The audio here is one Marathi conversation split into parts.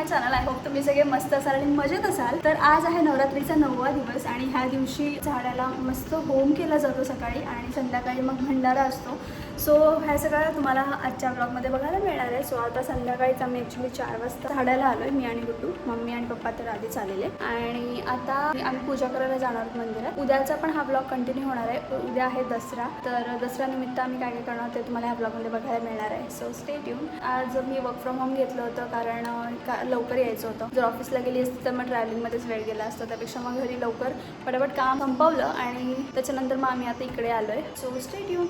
माय चॅनल आय होप तुम्ही सगळे मस्त असाल आणि मजेत असाल. तर आज आहे नवरात्रीचा नववा दिवस आणि ह्या दिवशी झाडाला मस्त होम केला जातो सकाळी आणि संध्याकाळी मग भंडारा असतो. सो ह्या सगळं तुम्हाला आजच्या ब्लॉगमध्ये बघायला मिळणार आहे. सो आता संध्याकाळीच आम्ही ॲक्च्युली चार वाजता झाडायला आलो आहे मी आणि गुड्डू. मम्मी आणि पप्पा तर आधीच आलेले. आणि आता आम्ही पूजा करायला जाणार आहोत मंदिरात. उद्याचा पण हा ब्लॉग कंटिन्यू होणार आहे. उद्या आहे दसरा. तर दसऱ्यानिमित्त आम्ही काय काय करणार ते तुम्हाला ह्या ब्लॉगमध्ये बघायला मिळणार आहे. सो स्टे ट्यून आज मी वर्क फ्रॉम होम घेतलं होतं कारण का लवकर यायचं होतं. जर ऑफिसला गेली असती तर मग ट्रॅव्हलिंगमध्येच वेळ गेला असतो. त्यापेक्षा मग घरी लवकर पटापट काम संपवलं आणि त्याच्यानंतर मग आम्ही आता इकडे आलो आहे सो स्टे ट्यून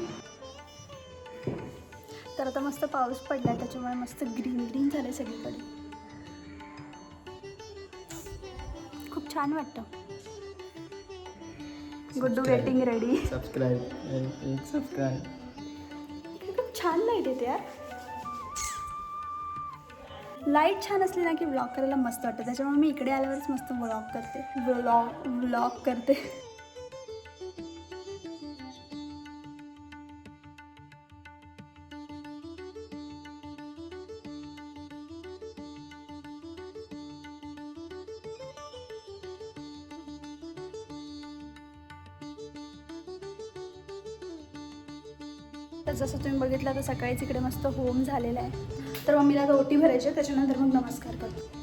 तर आता मस्त पाऊस पडलाय त्याच्यामुळे मस्त ग्रीन ग्रीन झालंय सगळीकडे. खूप छान वाटतं. Guddu getting ready subscribe subscribe खूप छान लाइट येते यार. लाइट छान असली ना की व्लॉग करायला मस्त वाटतं. त्याच्यामुळे मी इकडे आल्यावरच मस्त व्लॉग करते. व्लॉग व्लॉग करते. तर जसं तुम्ही बघितलं तर सकाळीच इकडे मस्त होम झालेला आहे. तर मम्मीला आता ओटी भरायची आहे, त्याच्यानंतर मग नमस्कार करतो.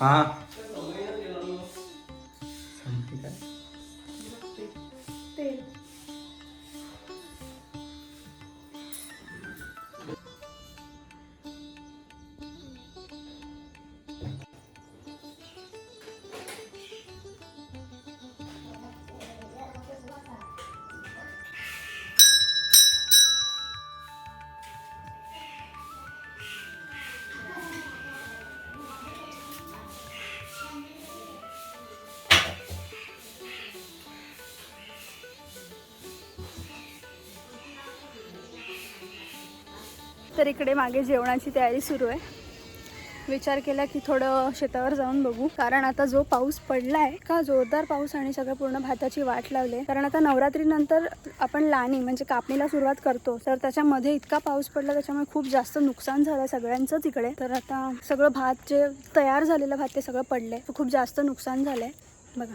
हा तर इकडे मागे जेवणाची तयारी सुरू आहे. विचार केला की थोडं शेतावर जाऊन बघू. कारण आता जो पाऊस पडला आहे का जोरदार पाऊस आणि सगळं पूर्ण भाताची वाट लावली आहे. कारण आता नवरात्रीनंतर आपण लाणी म्हणजे कापणीला सुरुवात करतो. तर त्याच्यामध्ये इतका पाऊस पडला त्याच्यामुळे खूप जास्त नुकसान झालं सगळ्यांचंच इकडे. तर आता सगळं भात जे तयार झालेलं भात ते सगळं पडलंय. खूप जास्त नुकसान झालंय. बघा.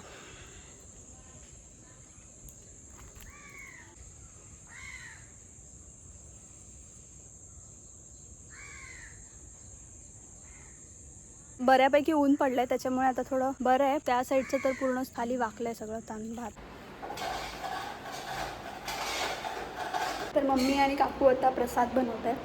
बऱ्यापैकी ऊन पडलंय त्याच्यामुळे आता थोडं बरं आहे. त्या साईडचं तर पूर्ण खाली वाकलंय सगळं ताण भात तर मम्मी आणि काकू आता प्रसाद बनवत आहे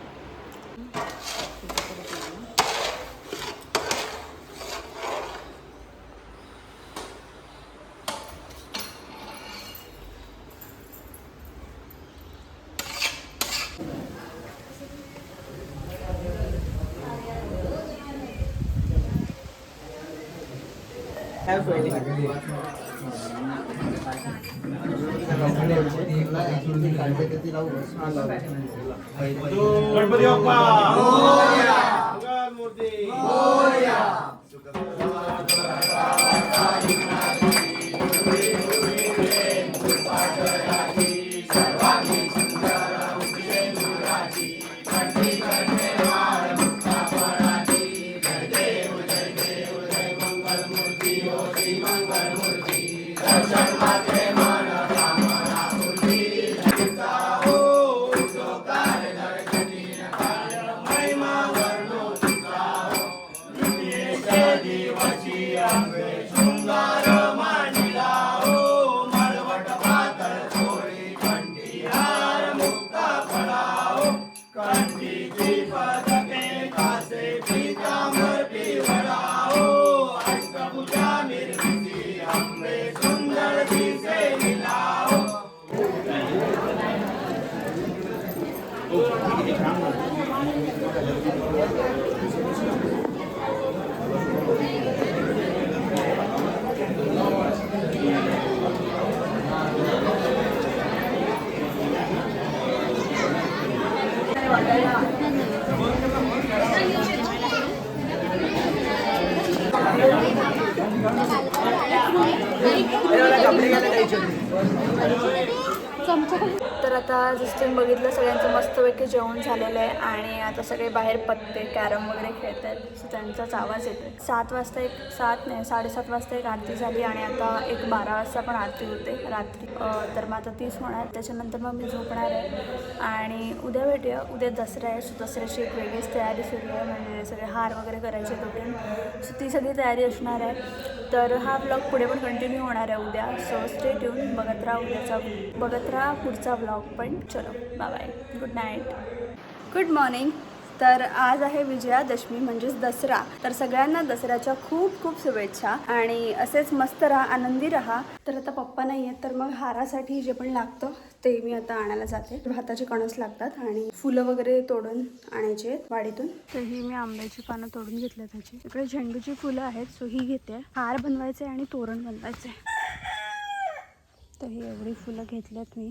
गणपती കമ്പനിക്കാരെ കഴിച്ചു? तर आता जसं तुम्ही बघितलं सगळ्यांचं मस्तपैकी जेवण झालेलं आहे आणि आता सगळे बाहेर पत्ते कॅरम वगैरे खेळत आहेत सो त्यांचाच आवाज येतो सात वाजता एक सात नाही साडेसात वाजता एक आरती झाली आणि आता एक बारा वाजता पण आरती होते रात्री. तर मग आता तीच होणार. त्याच्यानंतर मग मी झोपणार आहे. आणि उद्या भेटूया. उद्या दसरा आहे. सो दसऱ्याची एक वेगळीच तयारी सुरू आहे. म्हणजे सगळे हार वगैरे करायचे दोघे सो ती सगळी तयारी असणार आहे. तर हा ब्लॉग पुढे पण कंटिन्यू होणार आहे उद्या. सो स्टे ट्यून बघत राहा उद्याचा बघत राहा पुढचा ब्लॉग पण. चलो bye bye good night good morning तर आज आहे विजयादशमी म्हणजेच दसरा. तर सगळ्यांना दसऱ्याच्या खूप खूप शुभेच्छा. आणि असेच मस्त राहा आनंदी राहा. तर आता पप्पा नाही आहेत तर मग हारासाठी जे पण लागतं ते मी आता आणायला जाते. भाताचे कणस लागतात आणि फुलं वगैरे तोडून आणायचे आहेत वाडीतून. तर ही मी आंब्याची पानं तोडून घेतल्या त्याची इकडे झेंडूची फुलं आहेत सो ही घेते. हार बनवायचे आणि तोरण बनवायचे. तर ही एवढी फुलं घेतल्यात मी.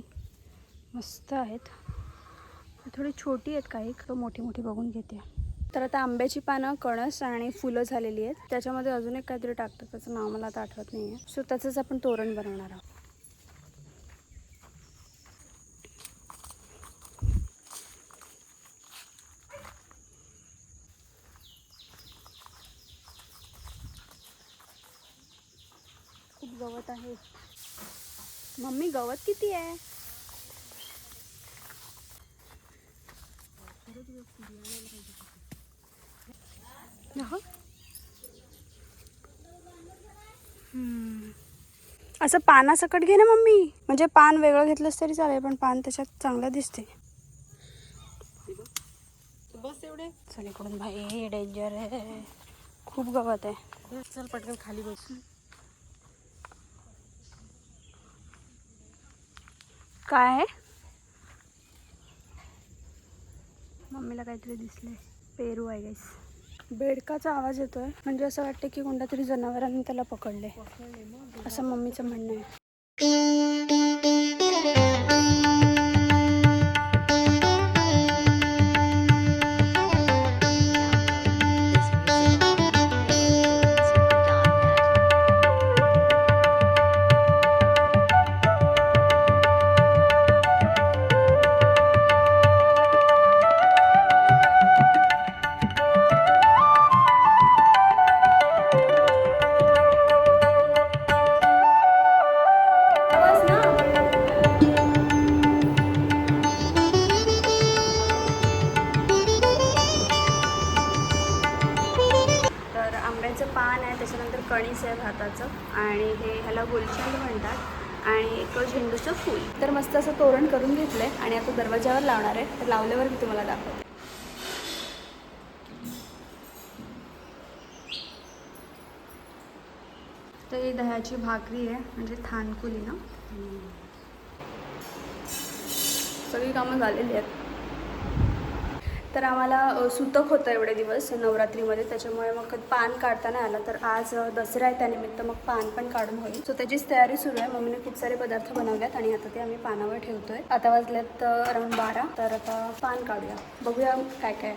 मस्त आहेत. थोडी छोटी आहेत काही मोठी मोठी बघून घेते. तर आता आंब्याची पानं कणस आणि फुलं झालेली आहेत. त्याच्यामध्ये अजून एक काहीतरी टाकतं त्याचं नाव मला आता आठवत नाही आहे सो त्याचंच आपण तोरण बनवणार आहोत खूप गवत आहे मम्मी गवत किती आहे. असं पानासकट घे ना मम्मी. म्हणजे पान वेगळं घेतलंस तरी चालेल पण पान त्याच्यात चांगलं दिसते. बस एवढे? चल इकडून भाई डेंजर आहे. खूप गवत आहे. चल पटकन खाली बस. काय आहे? मम्मीला काहीतरी दिसले पेरू आहे गाईस बेडकाचा आवाज येतोय. म्हणजे असं वाटतं की कोणत्या तरी जनावरांनी त्याला पकडले असं मम्मीचं म्हणणं आहे. कणीस आहे भाताचं आणि हे ह्याला गुलछंद म्हणतात आणि एक झेंडूचं फूल. तर मस्त असं तोरण करून घेतलंय आणि आता दरवाजावर लावणार आहे. तर लावल्यावर मी तुम्हाला दाखवते. तर ही दह्याची भाकरी आहे म्हणजे थानकुली ना सगळी कामं झालेली आहेत. तर आम्हाला सुतक होतं एवढे दिवस नवरात्रीमध्ये. त्याच्यामुळे मग पान काढता नाही आला. तर आज दसरा आहे त्यानिमित्त मग पान पण काढून होईल. सो त्याचीच तयारी सुरू आहे. मम्मीने खूप सारे पदार्थ बनवल्यात आणि आता ते आम्ही पानावर ठेवतोय. आता वाजल्यात अराउंड बारा. तर आता पान काढूया. बघूया काय काय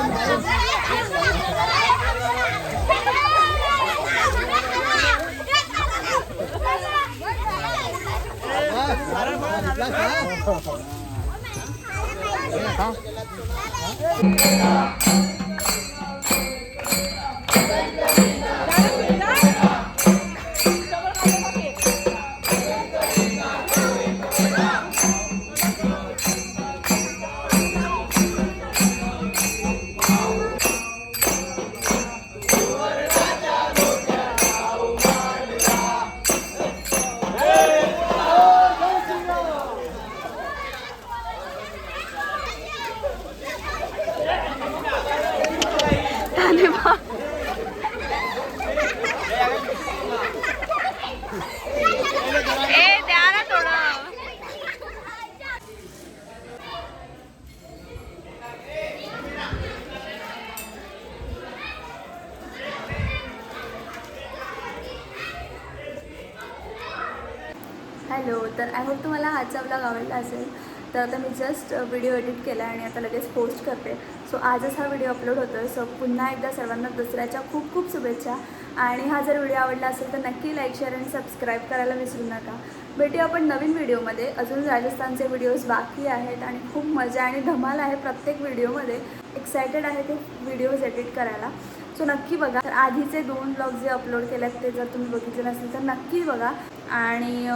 我 आहे. ए द्या ना थोडं हॅलो तर आय होप तुम्हाला आजचा ब्लॉग आवडला असेल तर आता मी जस्ट व्हिडिओ एडिट केला आणि आता लगेच पोस्ट करते. सो आजच हा व्हिडिओ अपलोड होतो सो पुन्हा एकदा सर्वांना दसऱ्याच्या खूप खूप शुभेच्छा. आणि हा जर व्हिडिओ आवडला असेल तर नक्की लाईक शेअर आणि सबस्क्राईब करायला विसरू नका. भेटूया आपण नवीन व्हिडिओमध्ये अजून राजस्थानचे व्हिडिओज बाकी आहेत आणि खूप मजा आणि धमाल आहे प्रत्येक व्हिडिओमध्ये एक्सायटेड आहे ते व्हिडिओज एडिट करायला. सो नक्की बघा. तर आधीचे दोन ब्लॉग जे अपलोड केले आहेत ते जर तुम्ही बघितले नसेल तर नक्की बघा. आणि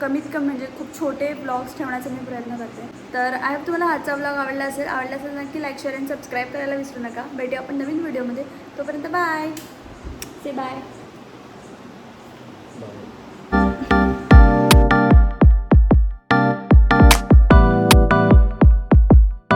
कमीत कमी म्हणजे खूप छोटे ब्लॉग्स ठेवण्याचा मी प्रयत्न करते. तर आय होप तुम्हाला आजचा ब्लॉग आवडला असेल. आवडला असेल नक्की लाईक शेअर आणि सबस्क्राईब करायला विसरू नका. भेटूया आपण नवीन व्हिडिओमध्ये तोपर्यंत बाय से बाय